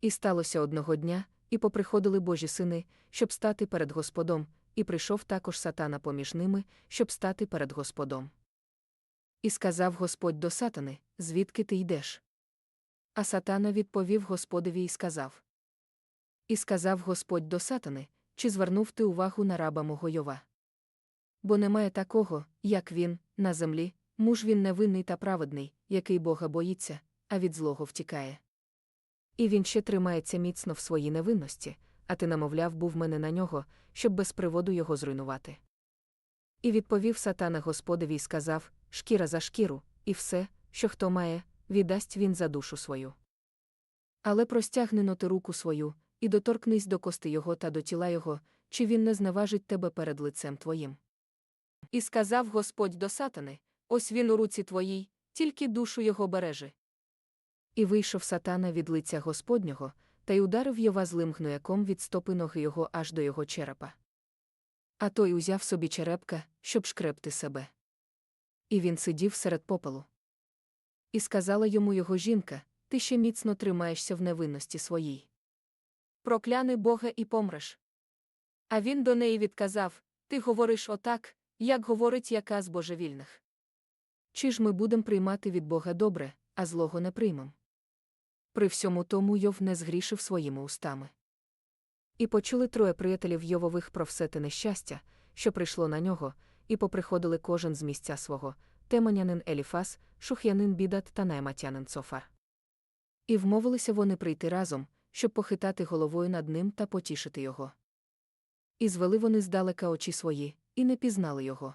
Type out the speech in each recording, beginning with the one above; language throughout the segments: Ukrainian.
І сталося одного дня, і поприходили Божі сини, щоб стати перед Господом, і прийшов також сатана поміж ними, щоб стати перед Господом. І сказав Господь до сатани, звідки ти йдеш? А сатана відповів Господові і сказав. І сказав Господь до сатани, чи звернув ти увагу на раба мого Йова? Бо немає такого, як він, на землі, муж він невинний та праведний, який Бога боїться, а від злого втікає. І він ще тримається міцно в своїй невинності, а ти намовляв був мене на нього, щоб без приводу його зруйнувати. І відповів сатана Господові і сказав шкіра за шкіру, і все, що хто має, віддасть він за душу свою. Але простягни но ти руку свою, і доторкнись до кости його та до тіла його, чи він не зневажить тебе перед лицем твоїм. І сказав Господь до сатани: Ось він у руці твоїй, тільки душу його бережи. І вийшов сатана від лиця Господнього, та й ударив Йова злим гнояком від стопи ноги його аж до його черепа. А той узяв собі черепка, щоб шкрепти себе. І він сидів серед попелу. І сказала йому його жінка: Ти ще міцно тримаєшся в невинності своїй. Прокляни Бога і помреш. А він до неї відказав: Ти говориш отак, як говорить яка з божевільних. Чи ж ми будемо приймати від Бога добре, а злого не приймем? При всьому тому Йов не згрішив своїми устами. І почули троє приятелів Йовових про все те нещастя, що прийшло на нього, і поприходили кожен з місця свого теманянин Еліфас, шух'янин Бідат та найматянин Цофар. І вмовилися вони прийти разом, щоб похитати головою над ним та потішити його. І звели вони здалека очі свої, і не пізнали його.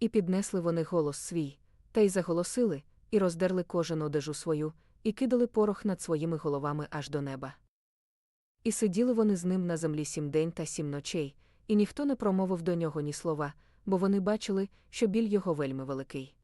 І піднесли вони голос свій, та й заголосили, і роздерли кожен одежу свою, і кидали порох над своїми головами аж до неба. І сиділи вони з ним на землі сім день та сім ночей, і ніхто не промовив до нього ні слова, бо вони бачили, що біль його вельми великий.